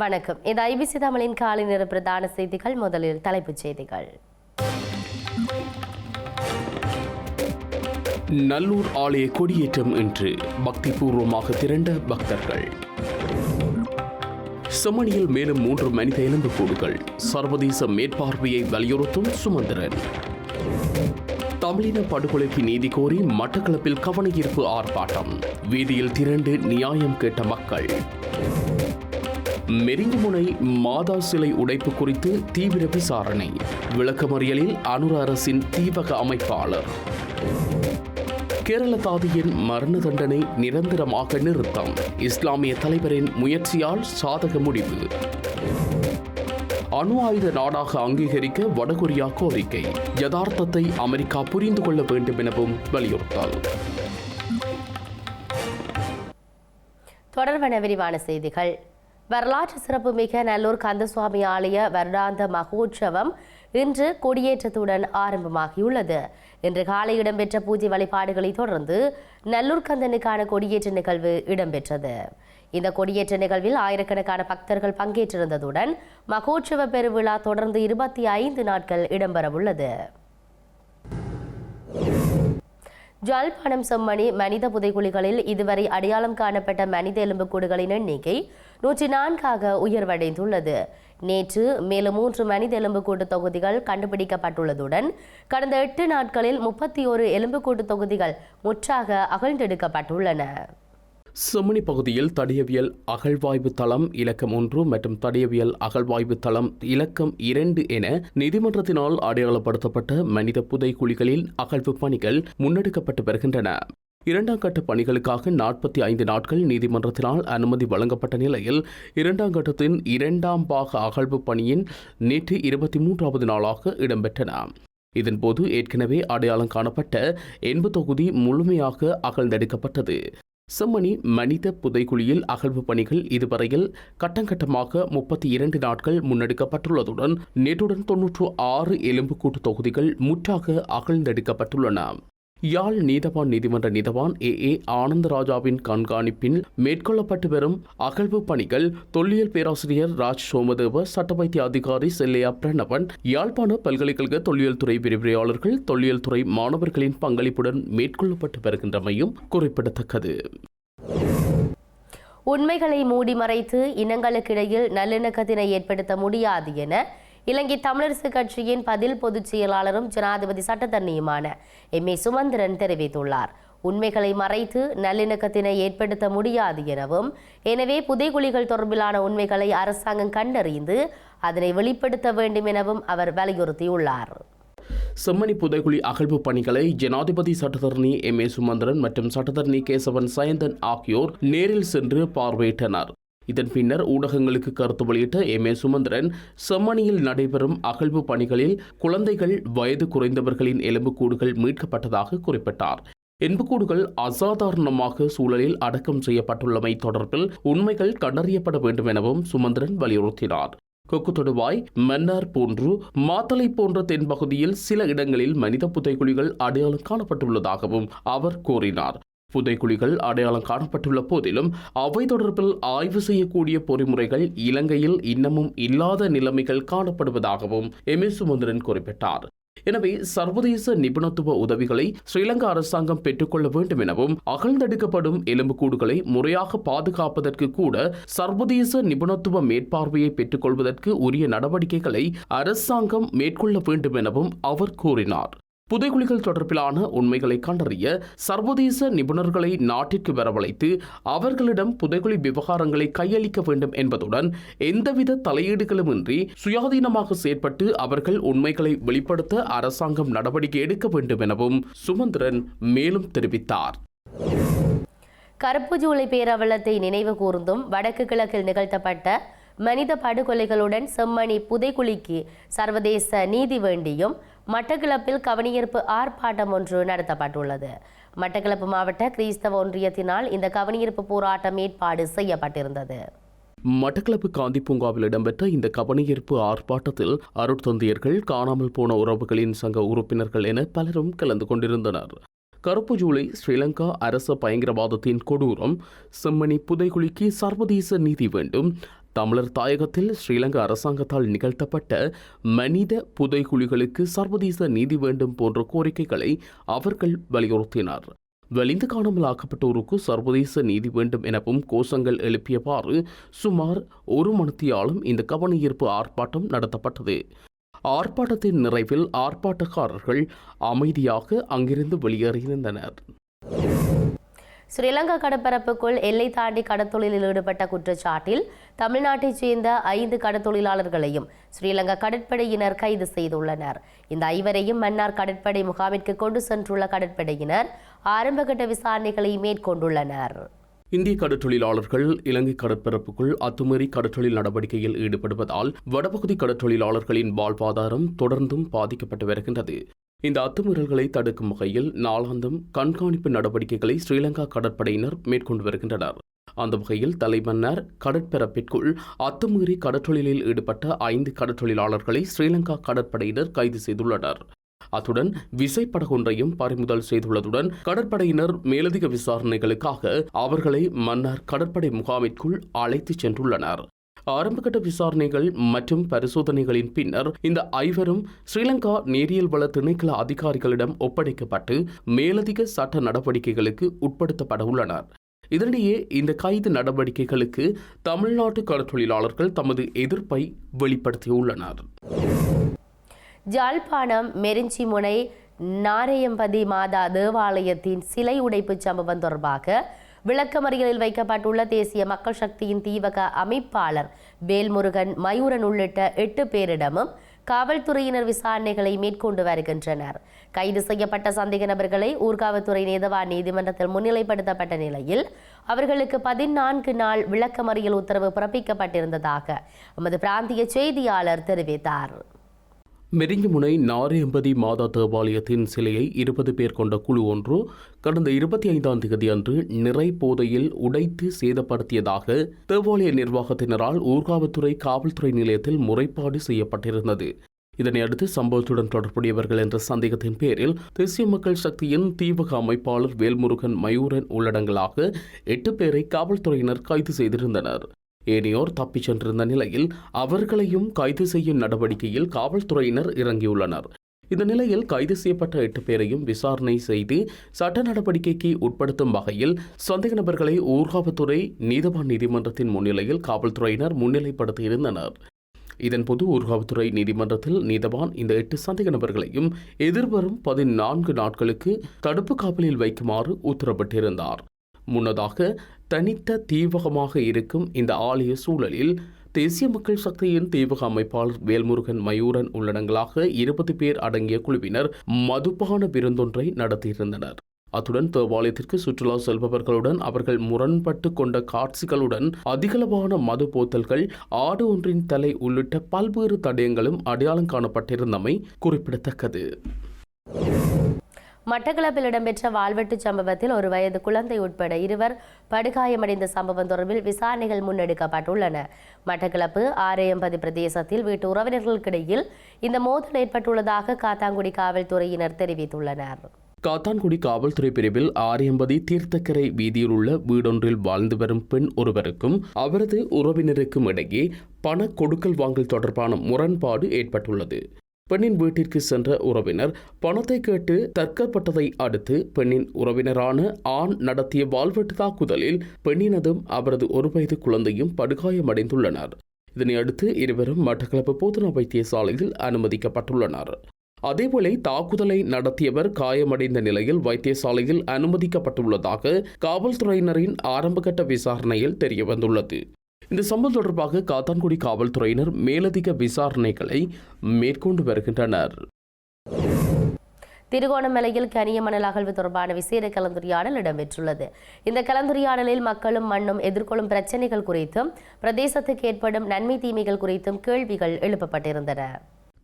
வணக்கம். இது ஐபிசி தமிழின் காலை நேர பிரதான செய்திகள். முதலில் தலைப்புச் செய்திகள். நல்லூர் ஆலய கொடியேற்றம் இன்று பக்திபூர்வமாக திரண்ட பக்தர்கள். செம்மணியில் மேலும் மூன்று மனித எலும்புக்கூடுகள் சர்வதேச மேற்பார்வையை வலியுறுத்தும் சுமந்திரன். தமிழின படுகொலைக்கு நீதி கோரி மட்டக்களப்பில் கவனஈர்ப்பு ஆர்ப்பாட்டம் வீதியில் திரண்டு நியாயம் கேட்ட மக்கள். மெரிஞ்சிமுனை மாதா சிலை உடைப்பு குறித்து தீவிர விசாரணை. விளக்கமறியலில் அனுர அரசின் தீபக அமைப்பாளர். கேரள தாதியின் மரண தண்டனை நிரந்தரமாக நிறுத்தம். இஸ்லாமிய தலைவரின் முயற்சியால் சாதக முடிவு. அணு ஆயுத நாடாக அங்கீகரிக்க வடகொரியா கோரிக்கை. யதார்த்தத்தை அமெரிக்கா புரிந்து கொள்ள வேண்டும் எனவும் வலியுறுத்தல். தொடர்பான விரிவான செய்திகள். வரலாற்று சிறப்புமிக நல்லூர் கந்தசுவாமி ஆலய வருடாந்த மகோற்சவம் இன்று கொடியேற்றத்துடன் ஆரம்பமாகியுள்ளது. இன்று காலை இடம்பெற்ற பூஜை வழிபாடுகளை தொடர்ந்து நல்லூர் கந்தனுக்கான கொடியேற்ற நிகழ்வு இடம்பெற்றது. இந்த கொடியேற்ற நிகழ்வில் ஆயிரக்கணக்கான பக்தர்கள் பங்கேற்றிருந்ததுடன் மகோற்சவ பெருவிழா தொடர்ந்து இருபத்தி ஐந்து நாட்கள் இடம்பெறவுள்ளது. ஜாழ்ப்பாணம் செம்மணி மனித புதைக்குழிகளில் இதுவரை அடையாளம் காணப்பட்ட மனித எலும்புக்கூடுகளின் எண்ணிக்கை நூற்றி நான்காக உயர்வடைந்துள்ளது. நேற்று மேலும் மூன்று மனித எலும்புக்கூட்டு தொகுதிகள் கண்டுபிடிக்கப்பட்டுள்ளதுடன் கடந்த எட்டு நாட்களில் முப்பத்தி ஒரு எலும்புக்கூட்டு தொகுதிகள் முற்றாக அகழ்ந்தெடுக்கப்பட்டுள்ளன. செம்மணி பகுதியில் தடியவியல் அகழ்வாய்வு தளம் இலக்கம் ஒன்று மற்றும் தடியவியல் அகழ்வாய்வு தளம் இலக்கம் இரண்டு என நீதிமன்றத்தினால் அடையாளப்படுத்தப்பட்ட மனித புதைக்குழிகளில் அகழ்வு பணிகள் முன்னெடுக்கப்பட்டு வருகின்றன. இரண்டாம் கட்ட பணிகளுக்காக நாற்பத்தி ஐந்து நாட்கள் நீதிமன்றத்தினால் அனுமதி வழங்கப்பட்ட நிலையில் இரண்டாம் கட்டத்தின் இரண்டாம் பாக அகழ்வு பணியின் நேற்று இருபத்தி மூன்றாவது நாளாக இடம்பெற்றன. இதன்போது ஏற்கனவே அடையாளம் காணப்பட்ட எண்பு தொகுதி முழுமையாக அகழ்ந்தெடுக்கப்பட்டது. செம்மணி மனித புதைக்குழியில் அகழ்வு பணிகள் இதுவரையில் கட்டங்கட்டமாக முப்பத்தி இரண்டு நாட்கள் முன்னெடுக்கப்பட்டுள்ளதுடன் நேற்றுடன் தொன்னூற்று ஆறு எலும்புக்கூட்டு தொகுதிகள் முற்றாக அகழ்ந்தெடுக்கப்பட்டுள்ளன. யாழ் நீதவான் நீதிமன்ற நீதவான் ஏ. ஏ. ஆனந்தராஜாவின் கண்காணிப்பில் மேற்கொள்ளப்பட்டு வரும் அகழ்வு பணிகள் தொல்லியல் பேராசிரியர் ராஜ் சோமதேவ சட்ட வைத்திய அதிகாரி செல்லையா பிரணவன் யாழ்ப்பாண பல்கலைக்கழக தொல்லியல் துறை விரிவுரையாளர்கள் தொல்லியல் துறை மாணவர்களின் பங்களிப்புடன் மேற்கொள்ளப்பட்டு வருகின்றமையும் குறிப்பிடத்தக்கது. உண்மைகளை மூடி மறைத்து இனங்களுக்கிடையில் நல்லிணக்கத்தினை ஏற்படுத்த முடியாது என இலங்கை தமிழரசு கட்சியின் பதில் பொதுச் செயலாளரும் ஜனாதிபதி சட்டத்தரணியுமான எம் ஏ சுமந்திரன் தெரிவித்துள்ளார். உண்மைகளை மறைத்து நல்லிணக்கத்தினை ஏற்படுத்த முடியாது எனவும் எனவே புதைகுழிகள் தொடர்பிலான உண்மைகளை அரசாங்கம் கண்டறிந்து அதனை வெளிப்படுத்த வேண்டும் எனவும் அவர் வலியுறுத்தியுள்ளார். செம்மணி புதைகுழி அகழ்வு பணிகளை ஜனாதிபதி சட்டத்தரணி எம் ஏ சுமந்திரன் மற்றும் சட்டத்தரணி கேசவன் சயந்தன் ஆகியோர் நேரில் சென்று பார்வையிட்டனர். இதன் பின்னர் ஊடகங்களுக்கு கருத்து வெளியிட்ட எம். ஏ. சுமந்திரன் செம்மணியில் நடைபெறும் அகழ்வு பணிகளில் குழந்தைகள் வயது குறைந்தவர்களின் எலும்புக்கூடுகள் மீட்கப்பட்டதாக குறிப்பிட்டார். எலும்புக்கூடுகள் அசாதாரணமாக சூழலில் அடக்கம் செய்யப்பட்டுள்ளமை தொடர்பில் உண்மைகள் கண்டறியப்பட வேண்டும் எனவும் சுமந்திரன் வலியுறுத்தினார். கொக்கு தொடுவாய் மன்னார் போன்று மாத்தளை போன்ற தென்பகுதியில் சில இடங்களில் மனித புதைக்குழிகள் அடையாளம் காணப்பட்டுள்ளதாகவும் அவர் கூறினார். புதைக்குழிகள் அடையாளம் காணப்பட்டுள்ள போதிலும் அவை தொடர்பில் ஆய்வு செய்யக்கூடிய பொறிமுறைகள் இலங்கையில் இன்னமும் இல்லாத நிலைமைகள் காணப்படுவதாகவும் எம் எஸ் சுமந்திரன் குறிப்பிட்டார். எனவே சர்வதேச நிபுணத்துவ உதவிகளை ஸ்ரீலங்கா அரசாங்கம் பெற்றுக்கொள்ள வேண்டும் எனவும் அகழ்ந்தெடுக்கப்படும் எலும்புக்கூடுகளை முறையாக பாதுகாப்பதற்கு கூட சர்வதேச நிபுணத்துவ மேற்பார்வையை பெற்றுக்கொள்வதற்கு உரிய நடவடிக்கைகளை அரசாங்கம் மேற்கொள்ள வேண்டும் எனவும் அவர் கூறினார். புதைகுழிகள் தொடர்பிலான உண்மைகளை கண்டறிய சர்வதேச நிபுணர்களை நாட்டிற்கு வரவழைத்து அவர்களிடம் புதைகுழி விவகாரங்களை கையளிக்க வேண்டும் என்பதுடன் எந்தவித தலையீடுகளுமின்றி சுயாதீனமாக செயற்பட்டு அவர்கள் உண்மைகளை வெளிப்படுத்த அரசாங்கம் நடவடிக்கை எடுக்க வேண்டும் எனவும் சுமந்திரன் மேலும் தெரிவித்தார். கருப்பு ஜூலை பேரவலத்தை நினைவு கூர்ந்தும் வடக்கு கிழக்கில் நிகழ்த்தப்பட்ட மனித படுகொலைகளுடன் செம்மணி புதைக்குழிக்கு சர்வதேச நீதி வேண்டியும் மட்டக்களப்பில் கவனியீர்ப்பு ஆர்ப்பாட்டம் ஒன்று நடத்தப்பட்டுள்ளது. மட்டக்களப்பு மாவட்ட கிறிஸ்தவ ஒன்றியத்தினால் இந்த கவனியீர்ப்பு போராட்டம் ஏற்பாடு செய்யப்பட்டிருந்தது. மட்டக்களப்பு காந்தி பூங்காவில் இடம்பெற்ற இந்த கவனஈர்ப்பு ஆர்ப்பாட்டத்தில் அருட்தந்தையர்கள் காணாமல் போன உறவுகளின் சங்க உறுப்பினர்கள் என பலரும் கலந்து கொண்டிருந்தனர். கருப்பு ஜூலை ஸ்ரீலங்கா அரச பயங்கரவாதத்தின் கொடூரம் செம்மணி புதைகுலிக்கு சர்வதேச நீதி வேண்டும் தமிழர் தாயகத்தில் ஸ்ரீலங்கா அரசாங்கத்தால் நிகழ்த்தப்பட்ட மனித புதைகுழிகளுக்கு சர்வதேச நீதி வேண்டும் போன்ற கோரிக்கைகளை அவர்கள் வலியுறுத்தினர். வெளிந்து காணாமல் ஆக்கப்பட்டோருக்கு சர்வதேச நீதி வேண்டும் எனவும் கோஷங்கள் எழுப்பியவாறு சுமார் ஒரு மணித்தியாலும் இந்த கவனஈர்ப்பு ஆர்ப்பாட்டம் நடத்தப்பட்டது. ஆர்ப்பாட்டத்தின் நிறைவில் ஆர்ப்பாட்டக்காரர்கள் அமைதியாக அங்கிருந்து வெளியேறியிருந்தனர். ஸ்ரீலங்கா கடற்பரப்புக்குள் எல்லை தாண்டி கடத்தொழிலில் ஈடுபட்ட குற்றச்சாட்டில் தமிழ்நாட்டைச் சேர்ந்த ஐந்து கடத்தொழிலாளர்களையும் ஸ்ரீலங்கா கடற்படையினர் கைது செய்துள்ளனர். இந்த ஐவரையும் மன்னார் கடற்படை முகாமிற்கு கொண்டு சென்றுள்ள கடற்படையினர் ஆரம்பகட்ட விசாரணைகளை மேற்கொண்டுள்ளனர். இந்திய கடற்றொழிலாளர்கள் இலங்கை கடற்பரப்புக்குள் அத்துமீறி கடற்றொழில் நடவடிக்கையில் ஈடுபடுவதால் வடபகுதி கடற்றொழிலாளர்களின் வாழ்வாதாரம் தொடர்ந்தும் பாதிக்கப்பட்டு வருகின்றது. இந்த அத்துமீறல்களை தடுக்கும் வகையில் நாளாந்தம் கண்காணிப்பு நடவடிக்கைகளை ஸ்ரீலங்கா கடற்படையினர் மேற்கொண்டு வருகின்றனர். அந்த வகையில் தலைமன்னர் கடற்பரப்பிற்குள் அத்துமீறி கடற்றொழிலில் ஈடுபட்ட ஐந்து கடற்றொழிலாளர்களை ஸ்ரீலங்கா கடற்படையினர் கைது செய்துள்ளனர். அத்துடன் விசைப்படகொன்றையும் பறிமுதல் செய்துள்ளதுடன் கடற்படையினர் மேலதிக விசாரணைகளுக்காக அவர்களை மன்னார் கடற்படை முகாமிற்குள் அழைத்துச் சென்றுள்ளனர். ஆரம்பகட்ட விசாரணைகள் மற்றும் பரிசோதனைகளின் பின்னர் இந்த ஐவரும் ஸ்ரீலங்கா நேரியல் வள திணைக்கள அதிகாரிகளிடம் ஒப்படைக்கப்பட்டு மேலதிக சட்ட நடவடிக்கைகளுக்கு உட்படுத்தப்பட உள்ளனர். இதனிடையே இந்த கைது நடவடிக்கைகளுக்கு தமிழ்நாட்டு கடற்தொழிலாளர்கள் தமது எதிர்ப்பை வெளிப்படுத்தியுள்ளனர். ஜாழ்ப்பாணம் மெரிஞ்சிமுனை நாரையம்பதி மாதா தேவாலயத்தின் சிலை உடைப்பு சம்பவம் தொடர்பாக விளக்கமறியலில் வைக்கப்பட்டுள்ள தேசிய மக்கள் சக்தியின் தீவக அமைப்பாளர் வேல்முருகன் மயூரன் உள்ளிட்ட எட்டு பேரிடமும் காவல்துறையினர் விசாரணைகளை மேற்கொண்டு வருகின்றனர். கைது செய்யப்பட்ட சந்தேக நபர்களை ஊர்காவல்துறை நீதவான் நீதிமன்றத்தில் முன்னிலைப்படுத்தப்பட்ட நிலையில் அவர்களுக்கு பதினான்கு நாள் விளக்கமறியல் உத்தரவு பிறப்பிக்கப்பட்டிருந்ததாக எமது பிராந்திய செய்தியாளர் தெரிவித்தார். மெரிஞ்சிமுனை நாரியம்பதி மாதா தேவாலயத்தின் சிலையை இருபது பேர் கொண்ட குழு ஒன்று கடந்த இருபத்தி ஐந்தாம் தேதி அன்று நிறை போதையில் உடைத்து சேதப்படுத்தியதாக தேவாலய நிர்வாகத்தினரால் ஊர்காவல்துறை காவல்துறை நிலையத்தில் முறைப்பாடு செய்யப்பட்டிருந்தது. இதனையடுத்து சம்பவத்துடன் தொடர்புடையவர்கள் என்ற சந்தேகத்தின் பேரில் தேசிய மக்கள் சக்தியின் தீவக அமைப்பாளர் வேல்முருகன் மயூரன் உள்ளடங்கலாக எட்டு பேரை காவல்துறையினர் கைது செய்திருந்தனர். ஏனையோர் தப்பிச் சென்றிருந்த நிலையில் அவர்களையும் கைது செய்யும் நடவடிக்கையில் காவல்துறையினர் இறங்கியுள்ளனர். இந்த நிலையில் கைது செய்யப்பட்ட எட்டு பேரையும் விசாரணை செய்து சட்ட நடவடிக்கைக்கு உட்படுத்தும் வகையில் சந்தேக நபர்களை ஊர்காவல்துறை நீதவான் நீதிமன்றத்தின் முன்னிலையில் காவல்துறையினர் முன்னிலைப்படுத்தியிருந்தனர். இதன்போது ஊர்காவல்துறை நீதிமன்றத்தில் நீதவான் இந்த எட்டு சந்தேக நபர்களையும் எதிர்வரும் பதினான்கு நாட்களுக்கு தடுப்பு காவலில் வைக்குமாறு உத்தரவிட்டிருந்தார். முன்னதாக தனித்த தீவகமாக இருக்கும் இந்த ஆலய சூழலில் தேசிய மக்கள் சக்தியின் தீவக அமைப்பாளர் வேல்முருகன் மயூரன் உள்ளடங்களாக இருபது பேர் அடங்கிய குழுவினர் மதுபான விருந்தொன்றை நடத்தியிருந்தனர். அத்துடன் தேவாலயத்திற்கு சுற்றுலா செல்பவர்களுடன் அவர்கள் முரண்பட்டு கொண்ட காட்சிகளுடன் அதிகளவான மது போத்தல்கள் ஆடு ஒன்றின் தலை உள்ளிட்ட பல்வேறு தடயங்களும் அடையாளம் காணப்பட்டிருந்தமை குறிப்பிடத்தக்கது. மட்டக்களப்பில் இடம்பெற்ற வாழ்வெட்டு சம்பவத்தில் ஒரு வயது குழந்தை உட்பட இருவர் படுகாயமடைந்த சம்பவம் தொடர்பில் விசாரணைகள் முன்னெடுக்கப்பட்டுள்ளன. மட்டக்களப்பு ஆரையம்பதி பிரதேசத்தில் வீட்டு உறவினர்களுக்கிடையில் இந்த மோதல் ஏற்பட்டுள்ளதாக காத்தாங்குடி காவல்துறையினர் தெரிவித்துள்ளனர். காத்தான்குடி காவல்துறை பிரிவில் ஆரியம்பதி தீர்த்தக்கரை வீதியில் உள்ள வீடொன்றில் வாழ்ந்து வரும் பெண் ஒருவருக்கும் அவரது உறவினருக்கும் இடையே பண கொடுக்கல் வாங்கல் தொடர்பான முரண்பாடு ஏற்பட்டுள்ளது. பெண்ணின் வீட்டிற்கு சென்ற உறவினர் பணத்தை கேட்டு தற்கப்பட்டதை அடுத்து பெண்ணின் உறவினரான ஆண் நடத்திய வாழ்வெட்டு தாக்குதலில் பெண்ணினதும் அவரது ஒரு வயது குழந்தையும் படுகாயமடைந்துள்ளனர். இதனையடுத்து இருவரும் மட்டக்களப்பு போதனா வைத்தியசாலையில் அனுமதிக்கப்பட்டுள்ளனர். அதேபோல தாக்குதலை நடத்தியவர் காயமடைந்த நிலையில் வைத்தியசாலையில் அனுமதிக்கப்பட்டுள்ளதாக காவல்துறையினரின் ஆரம்பகட்ட விசாரணையில் தெரியவந்துள்ளது. இந்த சம்பவம் தொடர்பாக காத்தான்குடி காவல்துறையினர் மேலதிக விசாரணைகளை மேற்கொண்டு வருகின்றனர். திருகோணமலையில் கனிய மணல் அகழ்வு தொடர்பான விசேட கலந்துரையாடல் இடம்பெற்றுள்ளது. இந்த கலந்துரையாடலில் மக்களும் மண்ணும் எதிர்கொள்ளும் பிரச்சினைகள் குறித்தும் பிரதேசத்துக்கு ஏற்படும் நன்மை தீமைகள் குறித்தும் கேள்விகள் எழுப்பப்பட்டிருந்தன.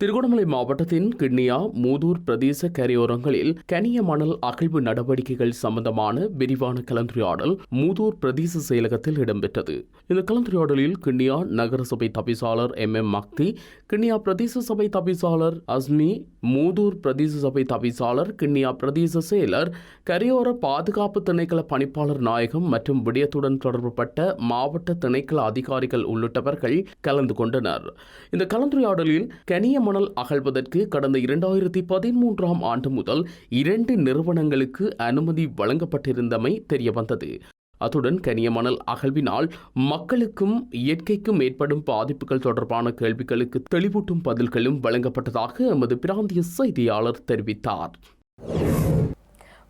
திருகோணமலை மாவட்டத்தின் கிண்ணியா மூதூர் பிரதேச கரையோரங்களில் கனிய மணல் அகழ்வு நடவடிக்கைகள் சம்பந்தமான விரிவான கலந்துரையாடல் மூதூர் பிரதேச செயலகத்தில் இடம்பெற்றது. இந்த கலந்துரையாடலில் கிண்ணியா நகரசபை தபிசாளர் எம். எம். மக்தி கிண்ணியா பிரதேச சபை தபிசாளர் அஸ்மி மூதூர் பிரதேச சபை தவிசாளர் கிண்ணியா பிரதேச செயலர் கரையோர பாதுகாப்பு திணைக்கள பணிப்பாளர் நாயகம் மற்றும் விடயத்துடன் தொடர்புபட்ட மாவட்ட திணைக்கள அதிகாரிகள் உள்ளிட்டவர்கள் கலந்து கொண்டனர். இந்த கலந்துரையாடலில் கனிய மணல் அகழ்வதற்கு கடந்த இரண்டாயிரத்தி பதிமூன்றாம் ஆண்டு முதல் இரண்டு நிறுவனங்களுக்கு அனுமதி வழங்கப்பட்டிருந்தமை தெரியவந்தது. அத்துடன் கனிய மணல் அகழ்வினால் மக்களுக்கும் இயற்கைக்கும் ஏற்படும் பாதிப்புகள் தொடர்பான கேள்விகளுக்கு தெளிவூட்டும் பதில்களும் வழங்கப்பட்டதாக எமது பிராந்திய செய்தியாளர் தெரிவித்தார்.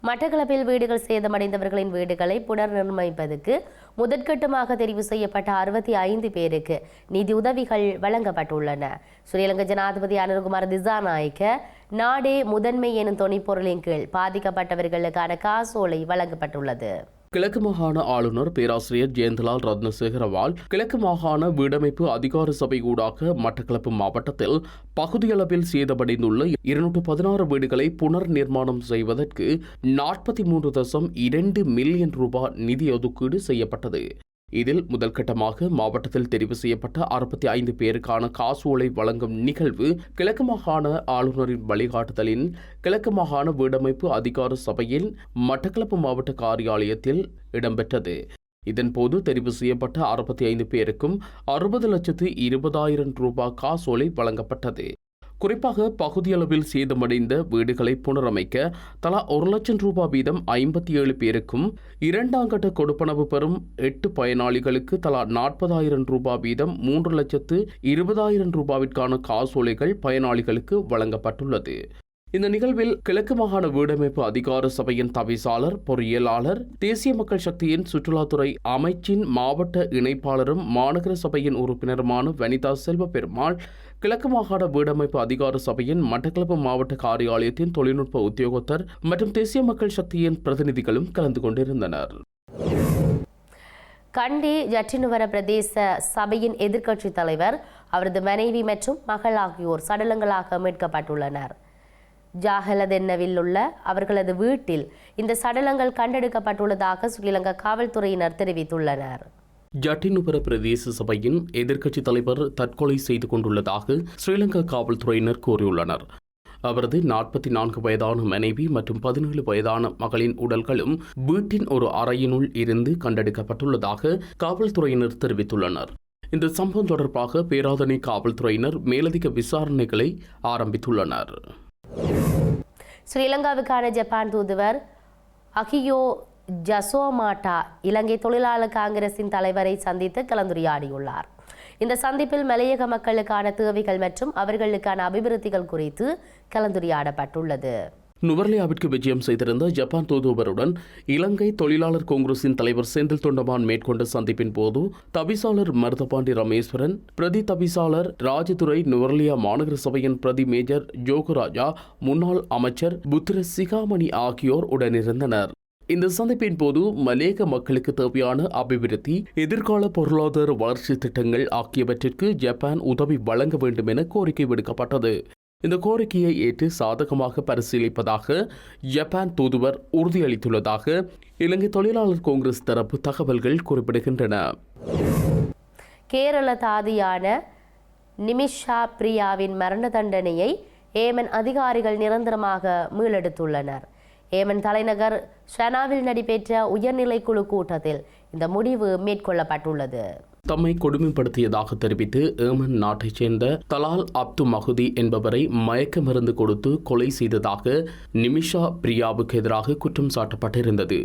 மட்டக்களப்பில் வீடுகள் சேதமடைந்தவர்களின் வீடுகளை புனர்நிர்ணயிப்பதற்கு முதற்கட்டமாக தெரிவு செய்யப்பட்ட அறுபத்தி ஐந்து பேருக்கு நிதி உதவிகள் வழங்கப்பட்டுள்ளன. ஸ்ரீலங்கா ஜனாதிபதி அனுர்குமார் திசாநாயக்க நாடே முதன்மை எனும் துணைப்பொருளின் கீழ் பாதிக்கப்பட்டவர்களுக்கான காசோலை வழங்கப்பட்டுள்ளது. கிழக்கு மாகாண ஆளுநர் பேராசிரியர் ஜெயந்தலால் ரத்னசேகரவால் கிழக்கு மாகாண வீடமைப்பு அதிகார சபை ஊடாக மட்டக்களப்பு மாவட்டத்தில் பகுதியளவில் சேதமடைந்துள்ள இருநூற்று பதினாறு வீடுகளை புனர் நிர்மாணம் செய்வதற்கு நாற்பத்தி மூன்று தசம் இரண்டு மில்லியன் ரூபாய் நிதி ஒதுக்கீடு செய்யப்பட்டது. இதில் முதல் கட்டமாக மாவட்டத்தில் தெரிவு செய்யப்பட்ட அறுபத்தி ஐந்து பேருக்கான காசோலை வழங்கும் நிகழ்வு கிழக்கு மாகாண ஆளுநரின் வழிகாட்டுதலின் கிழக்கு மாகாண வீடமைப்பு அதிகார சபையின் மட்டக்களப்பு மாவட்ட காரியாலயத்தில் இடம்பெற்றது. இதன்போது தெரிவு செய்யப்பட்ட அறுபத்தி ஐந்து பேருக்கும் அறுபது லட்சத்து இருபதாயிரம் ரூபாய் காசோலை வழங்கப்பட்டது. குறிப்பாக பகுதியளவில் சேதமடைந்த வீடுகளை புனரமைக்க தலா ஒரு லட்சம் ரூபாய் வீதம் ஐம்பத்தி ஏழு பேருக்கும் இரண்டாம் கட்ட கொடுப்பனவு பெறும் எட்டு பயனாளிகளுக்கு தலா நாற்பதாயிரம் ரூபாய் வீதம் மூன்று லட்சத்து இருபதாயிரம் ரூபாவிற்கான காசோலைகள் பயனாளிகளுக்கு வழங்கப்பட்டுள்ளது. இந்த நிகழ்வில் கிழக்கு மாகாண வீடமைப்பு அதிகார சபையின் தவிசாளர் பொறியியலாளர் தேசிய மக்கள் சக்தியின் சுற்றுலாத்துறை அமைச்சின் மாவட்ட இணைப்பாளரும் மாநகர சபையின் உறுப்பினருமான வனிதா செல்வ பெருமாள் கிழக்கு மாகாண வீடமைப்பு அதிகார சபையின் மட்டக்களப்பு மாவட்ட காரியாலயத்தின் தொழில்நுட்ப உத்தியோகத்தர் மற்றும் தேசிய மக்கள் சக்தியின் பிரதிநிதிகளும் கலந்து கொண்டிருந்தனர். கண்டி ஜட்டினுவர பிரதேச சபையின் எதிர்க்கட்சி தலைவர் அவரது மனைவி மற்றும் மகள் ஆகியோர் சடலங்களாக மீட்கப்பட்டுள்ளனர். ஜாகலதென்னவில் உள்ள அவர்களது வீட்டில் இந்த சடலங்கள் கண்டெடுக்கப்பட்டுள்ளதாக ஸ்ரீலங்கா காவல்துறையினர் தெரிவித்துள்ளனர். ஜட்டினுபுர பிரதேச சபையின் எதிர்க்கட்சித் தலைவர் தற்கொலை செய்து கொண்டுள்ளதாக ஸ்ரீலங்கா காவல்துறையினர் கூறியுள்ளனர். அவரது நாற்பத்தி நான்கு வயதான மனைவி மற்றும் பதினேழு வயதான மகளின் உடல்களும் வீட்டின் ஒரு அறையினுள் இருந்து கண்டெடுக்கப்பட்டுள்ளதாக காவல்துறையினர் தெரிவித்துள்ளனர். இந்த சம்பவம் தொடர்பாக பேராதனை காவல்துறையினர் மேலதிக விசாரணைகளை ஆரம்பித்துள்ளனர். ஸ்ரீலங்காவுக்கான ஜப்பான் தூதுவர் அகியோ ஜசோமாட்டா இலங்கை தொழிலாளர் காங்கிரசின் தலைவரை சந்தித்து கலந்துரையாடியுள்ளார். இந்த சந்திப்பில் மலையக மக்களுக்கான தேவைகள் மற்றும் அவர்களுக்கான அபிவிருத்திகள் குறித்து கலந்துரையாடப்பட்டுள்ளது. நுவர்லியாவிற்கு விஜயம் செய்திருந்த ஜப்பான் தூதுவருடன் இலங்கை தொழிலாளர் காங்கிரசின் தலைவர் செந்தில் தொண்டமான் மேற்கொண்ட சந்திப்பின் போது தவிசாளர் மருதபாண்டி ரமேஸ்வரன் பிரதி தவிசாளர் ராஜதுரை நுவர்லியா மாநகர சபையின் பிரதி மேஜர் ஜோகராஜா முன்னாள் அமைச்சர் புத்திர சிகாமணி ஆகியோர் உடனிருந்தனர். இந்த சந்திப்பின் போது மலேக மக்களுக்கு தேவையான அபிவிருத்தி எதிர்கால பொருளாதார வளர்ச்சி திட்டங்கள் ஆகியவற்றிற்கு ஜப்பான் உதவி வழங்க வேண்டும் என கோரிக்கை விடுக்கப்பட்டது. இந்த கோரிக்கையை ஏற்று சாதகமாக பரிசீலிப்பதாக ஜப்பான் தூதுவர் உறுதியளித்துள்ளதாக இலங்கை தொழிலாளர் காங்கிரஸ் தரப்பு தகவல்கள் குறிப்பிடுகின்றன. கேரள தாதியான நிமிஷா பிரியாவின் மரண தண்டனையை ஏமன் அதிகாரிகள் நிரந்தரமாக மீளெடுத்துள்ளனர். ஏமன் தலைநகர் ஷனாவில் நடைபெற்ற உயர்நிலை குழு கூட்டத்தில் இந்த முடிவு மேற்கொள்ளப்பட்டுள்ளது. தம்மை கொடுமைப்படுத்தியதாக தெரிவித்து ஏமன் நாட்டைச் சேர்ந்த தலால் அப்து மகுதி என்பவரை மயக்க மருந்து கொடுத்து கொலை செய்ததாக நிமிஷா பிரியாவுக்கு எதிராக குற்றம் சாட்டப்பட்டிருந்தது.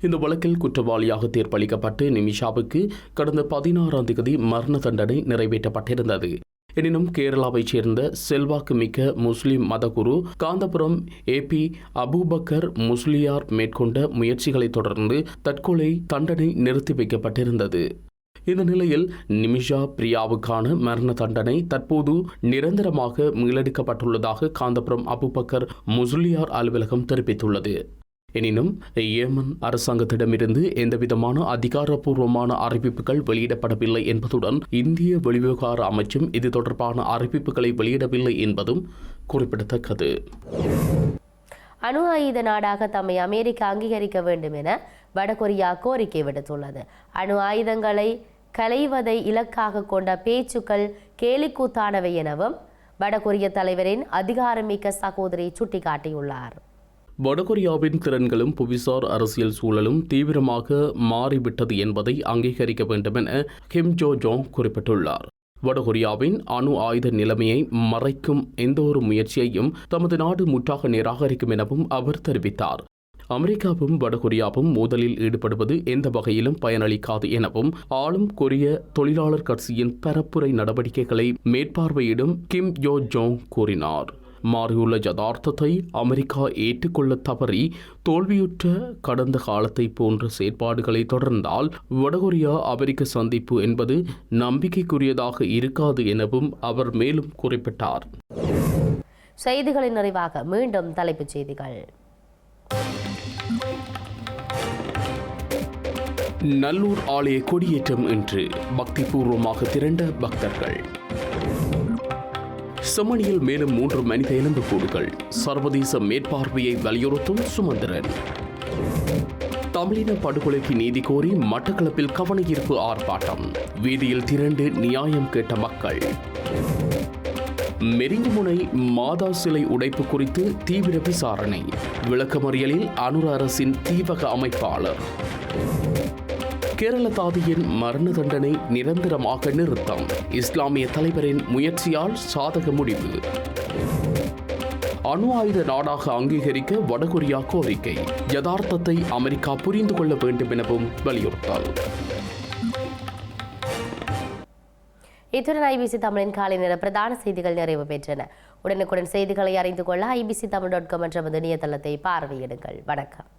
இந்த வழக்கில் குற்றவாளியாக தீர்ப்பளிக்கப்பட்டு நிமிஷாவுக்கு கடந்த பதினாறாம் தேதி மரண தண்டனை நிறைவேற்றப்பட்டிருந்தது. எனினும் கேரளாவைச் சேர்ந்த செல்வாக்கு மிக்க முஸ்லிம் மதகுரு காந்தபுரம் ஏபி அபூபக்கர் முஸ்லியார் மேற்கொண்ட முயற்சிகளைத் தொடர்ந்து தற்கொலை தண்டனை நிறுத்தி வைக்கப்பட்டிருந்தது. இந்த நிலையில் நிமிஷா பிரியாவுக்கான மரண தண்டனை தற்போது நிரந்தரமாக மீளெடுக்கப்பட்டுள்ளதாக காந்தபுரம் அபுபக்கர் முஸ்லியார் அலுவலகம் தெரிவித்துள்ளது. எனினும் ஏமன் அரசாங்கத்திடமிருந்து எந்தவிதமான அதிகாரப்பூர்வமான அறிவிப்புகள் வெளியிடப்படவில்லை என்பதுடன் இந்திய வெளிவிவகார அமைச்சும் இது தொடர்பான அறிவிப்புகளை வெளியிடவில்லை என்பதும் குறிப்பிடத்தக்கது. அணு ஆயுத நாடாக தம்மை அமெரிக்கா அங்கீகரிக்க வேண்டும் என வடகொரியா கோரிக்கை விடுத்துள்ளது. அணு ஆயுதங்களை களைவதை இலக்காக கொண்ட பேச்சுக்கள் கேலிக்கூத்தானவை எனவும் வடகொரிய தலைவரின் அதிகாரமிக்க சகோதரி சுட்டிக்காட்டியுள்ளார். வடகொரியாவின் திறன்களும் புவிசார் அரசியல் சூழலும் தீவிரமாக மாறிவிட்டது என்பதை அங்கீகரிக்க வேண்டும் என கிம் ஜோ ஜோங் குறிப்பிட்டுள்ளார். வடகொரியாவின் அணு ஆயுத நிலைமையை மறைக்கும் எந்தவொரு முயற்சியையும் தமது நாடு முற்றாக நிராகரிக்கும் எனவும் அவர் தெரிவித்தார். அமெரிக்காவும் வடகொரியாவும் மோதலில் ஈடுபடுவது எந்த வகையிலும் பயனளிக்காது எனவும் ஆளும் கொரிய தொழிலாளர் கட்சியின் பரப்புரை நடவடிக்கைகளை மேற்பார்வையிடும் கிம் யோ ஜோங் கூறினார். மாறியுள்ள யதார்த்தத்தை அமெரிக்கா ஏற்றுக்கொள்ள தவறி தோல்வியுற்ற கடந்த காலத்தை போன்ற செயற்பாடுகளை தொடர்ந்தால் வடகொரியா அமெரிக்க சந்திப்பு என்பது நம்பிக்கைக்குரியதாக இருக்காது எனவும் அவர் மேலும் குறிப்பிட்டார். செய்திகளின் நிறைவாக மீண்டும் தலைப்புச் செய்திகள். நல்லூர் ஆலய கொடியேற்றம் இன்று பக்திபூர்வமாக திரண்ட பக்தர்கள். செம்மணியில் மேலும் மூன்று மனித எலும்புக்கூடுகள் சர்வதேச மேற்பார்வையை வலியுறுத்தும் சுமந்திரன். தமிழின படுகொலைக்கு நீதி கோரி மட்டக்களப்பில் கவனஈர்ப்பு ஆர்ப்பாட்டம் வீதியில் திரண்டு நியாயம் கேட்ட மக்கள். மெரிங்குமுனை மாதா சிலை உடைப்பு குறித்து தீவிர விசாரணை விளக்கமறியலில் அனுர அரசின் தீவக அமைப்பாளர். கேரள தாதியின் மரண தண்டனை நிரந்தரமாக நிறுத்தம். இஸ்லாமிய தலைவரின் முயற்சியால் சாதக முடிவு. அணு ஆயுத நாடாக அங்கீகரிக்க வடகொரியா கோரிக்கை. யதார்த்தத்தை அமெரிக்கா புரிந்து கொள்ள வேண்டும் எனவும் வலியுறுத்தல். இத்துடன் ஐபிசி தமிழின் காலை நேர பிரதான செய்திகள் நிறைவு பெற்றன. உடனுக்குடன் செய்திகளை அறிந்து கொள்ள ஐபிசி தமிழ் டாட் காம் என்ற இணையதளத்தை பார்வையிடுங்கள். வணக்கம்.